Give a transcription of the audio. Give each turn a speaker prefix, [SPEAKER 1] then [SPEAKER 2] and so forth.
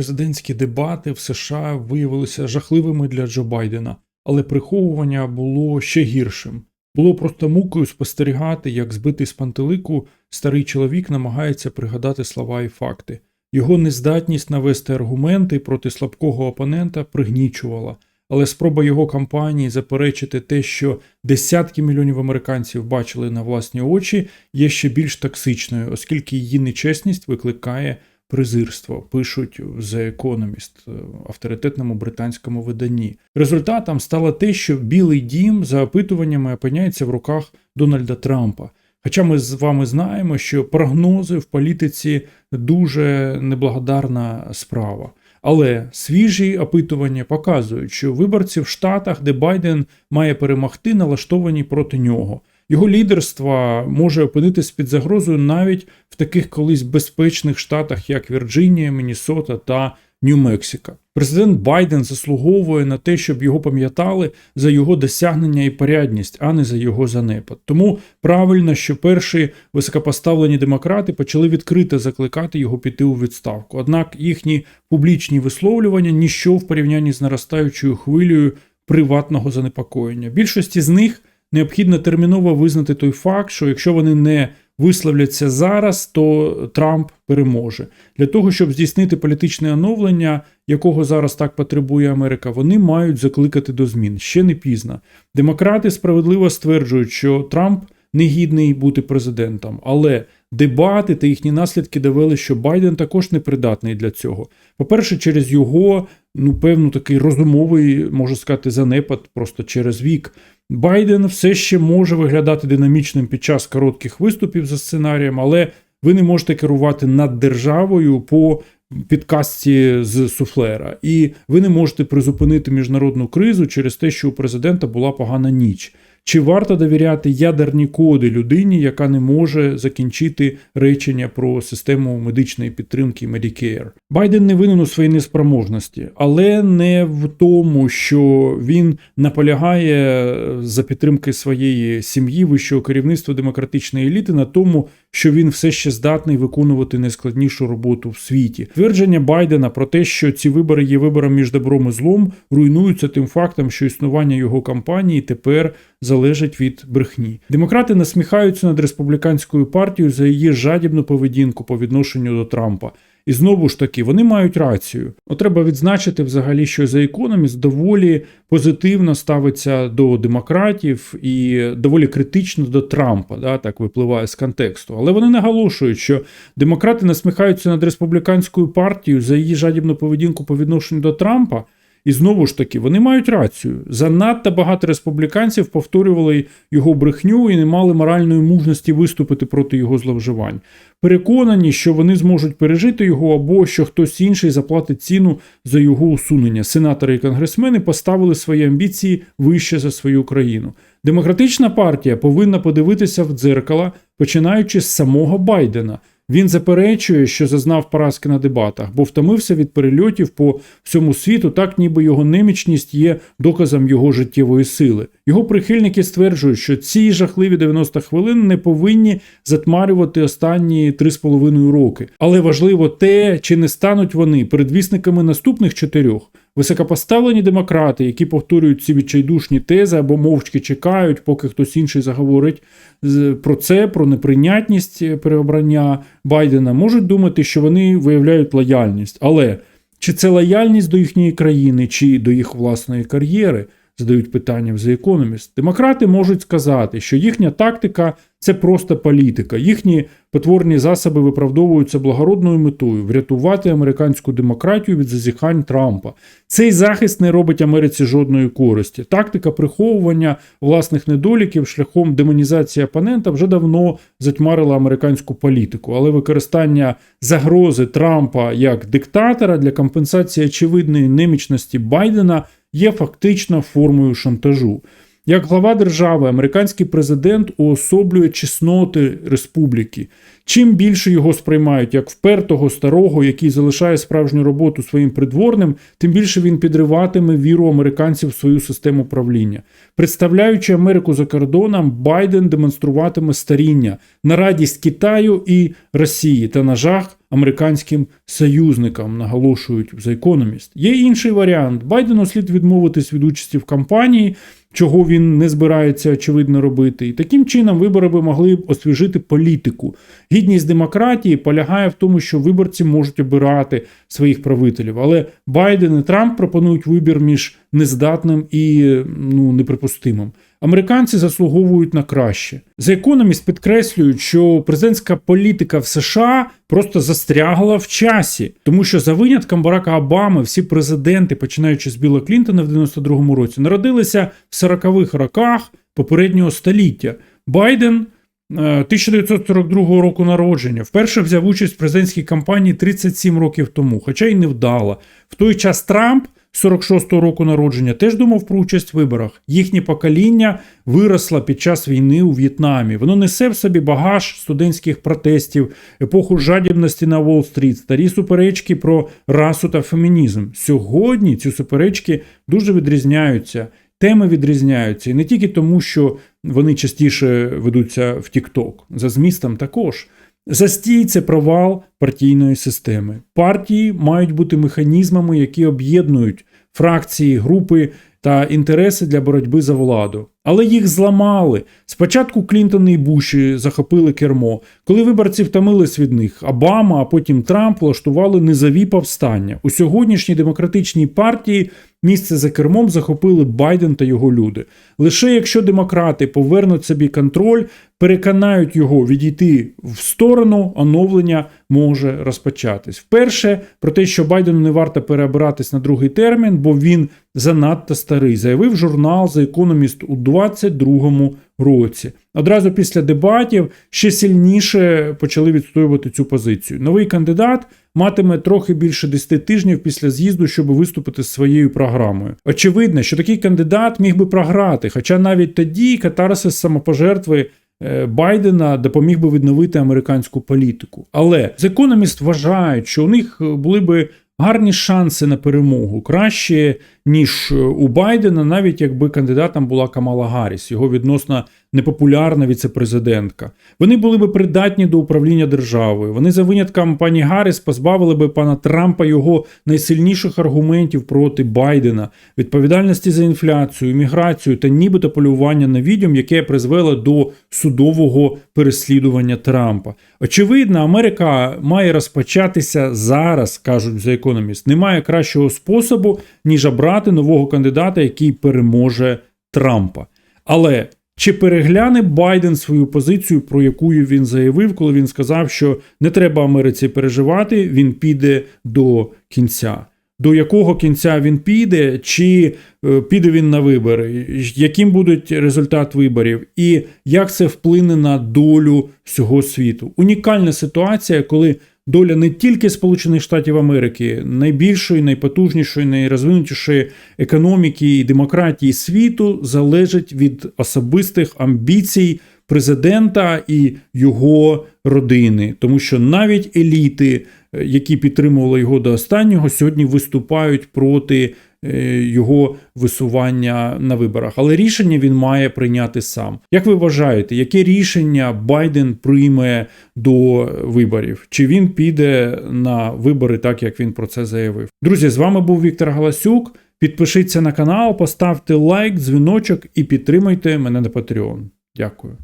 [SPEAKER 1] Президентські дебати в США виявилися жахливими для Джо Байдена, але приховування було ще гіршим. Було просто мукою спостерігати, як збитий з пантелику старий чоловік намагається пригадати слова і факти. Його нездатність навести аргументи проти слабкого опонента пригнічувала, але спроба його кампанії заперечити те, що десятки мільйонів американців бачили на власні очі, є ще більш токсичною, оскільки її нечесність викликає презирство, пишуть The Economist, авторитетному британському виданні. Результатом стало те, що Білий дім за опитуваннями опиняється в руках Дональда Трампа. Хоча ми з вами знаємо, що прогнози в політиці дуже неблагодарна справа. Але свіжі опитування показують, що виборці в Штатах, де Байден має перемогти, налаштовані проти нього. Його лідерство може опинитись під загрозою навіть в таких колись безпечних штатах, як Вірджинія, Міннесота та Нью-Мексико. Президент Байден заслуговує на те, щоб його пам'ятали за його досягнення і порядність, а не за його занепад. Тому правильно, що перші високопоставлені демократи почали відкрито закликати його піти у відставку. Однак їхні публічні висловлювання ніщо в порівнянні з наростаючою хвилею приватного занепокоєння. Більшості з них необхідно терміново визнати той факт, що якщо вони не висловляться зараз, то Трамп переможе. Для того, щоб здійснити політичне оновлення, якого зараз так потребує Америка, вони мають закликати до змін. Ще не пізно. Демократи справедливо стверджують, що Трамп не гідний бути президентом, але дебати та їхні наслідки довели, що Байден також непридатний для цього. По-перше, через його ну певно такий розумовий, можу сказати, занепад просто через вік. Байден все ще може виглядати динамічним під час коротких виступів за сценарієм, але ви не можете керувати над державою по підказці з суфлера, і ви не можете призупинити міжнародну кризу через те, що у президента була погана ніч. Чи варто довіряти ядерні коди людині, яка не може закінчити речення про систему медичної підтримки Medicare? Байден не винен у своїй неспроможності, але не в тому, що він наполягає за підтримки своєї сім'ї, вищого керівництва демократичної еліти на тому, що він все ще здатний виконувати найскладнішу роботу в світі. Твердження Байдена про те, що ці вибори є вибором між добром і злом, руйнуються тим фактом, що існування його кампанії тепер залежить від брехні. Демократи насміхаються над республіканською партією за її жадібну поведінку по відношенню до Трампа. І знову ж таки, вони мають рацію. От треба відзначити взагалі, що за економіст доволі позитивно ставиться до демократів і доволі критично до Трампа, да, так випливає з контексту. Але вони наголошують, що демократи насміхаються над республіканською партією за її жадібну поведінку по відношенню до Трампа. І знову ж таки, вони мають рацію. Занадто багато республіканців повторювали його брехню і не мали моральної мужності виступити проти його зловживань. Переконані, що вони зможуть пережити його або що хтось інший заплатить ціну за його усунення. Сенатори і конгресмени поставили свої амбіції вище за свою країну. Демократична партія повинна подивитися в дзеркало, починаючи з самого Байдена. Він заперечує, що зазнав поразки на дебатах, бо втомився від перельотів по всьому світу, так ніби його немічність є доказом його життєвої сили. Його прихильники стверджують, що ці жахливі 90 хвилин не повинні затмарювати останні 3,5 роки. Але важливо те, чи не стануть вони передвісниками наступних чотирьох. Високопоставлені демократи, які повторюють ці відчайдушні тези або мовчки чекають, поки хтось інший заговорить про це, про неприйнятність переобрання Байдена, можуть думати, що вони виявляють лояльність. Але чи це лояльність до їхньої країни, чи до їх власної кар'єри? Задають питання в The Economist. Демократи можуть сказати, що їхня тактика це просто політика. Їхні потворні засоби виправдовуються благородною метою врятувати американську демократію від зазіхань Трампа. Цей захист не робить Америці жодної користі. Тактика приховування власних недоліків шляхом демонізації опонента вже давно затьмарила американську політику, але використання загрози Трампа як диктатора для компенсації очевидної немічності Байдена є фактично формою шантажу. Як глава держави, американський президент уособлює чесноти республіки. Чим більше його сприймають як впертого старого, який залишає справжню роботу своїм придворним, тим більше він підриватиме віру американців в свою систему правління. Представляючи Америку за кордоном, Байден демонструватиме старіння на радість Китаю і Росії та на жах американським союзникам, наголошують The Economist. Є інший варіант. Байдену слід відмовитись від участі в кампанії, чого він не збирається очевидно робити. І таким чином вибори би могли б освіжити політику. Гідність демократії полягає в тому, що виборці можуть обирати своїх правителів. Але Байден і Трамп пропонують вибір між нездатним і ну, неприпустимим. Американці заслуговують на краще. The Economist підкреслюють, що президентська політика в США просто застрягла в часі, тому що за винятком Барака Обами всі президенти, починаючи з Біла Клінтона в 92-му році, народилися в 40-х роках попереднього століття. Байден. е, 1942 року народження вперше взяв участь в президентській кампанії 37 років тому, хоча й не вдало. В той час Трамп 46-го року народження теж думав про участь в виборах. Їхнє покоління виросло під час війни у В'єтнамі. Воно несе в собі багаж студентських протестів, епоху жадібності на Уолл-стріт, старі суперечки про расу та фемінізм. Сьогодні ці суперечки дуже відрізняються. Теми відрізняються і не тільки тому, що вони частіше ведуться в TikTok, за змістом також. Застій це провал партійної системи. Партії мають бути механізмами, які об'єднують фракції, групи та інтереси для боротьби за владу. Але їх зламали. Спочатку Клінтон і Буші захопили кермо. Коли виборці втомились від них, Обама, а потім Трамп влаштували низові повстання. У сьогоднішній демократичній партії місце за кермом захопили Байден та його люди. Лише якщо демократи повернуть собі контроль, переконають його відійти в сторону, оновлення може розпочатись. Вперше про те, що Байдену не варто переобиратись на другий термін, бо він занадто старий, заявив журнал The Economist у 22-му році. Одразу після дебатів ще сильніше почали відстоювати цю позицію. Новий кандидат матиме трохи більше 10 тижнів після з'їзду, щоб виступити з своєю програмою. Очевидно, що такий кандидат міг би програти, хоча навіть тоді катарсис самопожертви е, Байдена допоміг би відновити американську політику. Але Economist вважають, що у них були би гарні шанси на перемогу, краще ніж у Байдена, навіть якби кандидатом була Камала Гарріс, його відносно непопулярна віцепрезидентка. Вони були би придатні до управління державою. Вони за винятком пані Гарріс позбавили би пана Трампа його найсильніших аргументів проти Байдена, відповідальності за інфляцію, імміграцію та нібито полювання на відьом, яке призвело до судового переслідування Трампа. Очевидно, Америка має розпочатися зараз, кажуть The Economist. Немає кращого способу, ніж обрати нового кандидата, який переможе Трампа. Але чи перегляне Байден свою позицію, про яку він заявив, коли він сказав, що не треба Америці переживати, він піде до кінця? До якого кінця він піде, чи е, піде він на вибори, яким буде результат виборів, і як це вплине на долю всього світу? Унікальна ситуація, коли доля не тільки Сполучених Штатів Америки, найбільшої, найпотужнішої, найрозвинутішої економіки і демократії світу залежить від особистих амбіцій президента і його родини, тому що навіть еліти, е, які підтримували його до останнього, сьогодні виступають проти його висування на виборах. Але рішення він має прийняти сам. Як ви вважаєте, яке рішення Байден прийме до виборів? Чи він піде на вибори, так як він про це заявив? Друзі, з вами був Віктор Галасюк. Підпишіться на канал, поставте лайк, дзвіночок і підтримайте мене на Patreon. Дякую.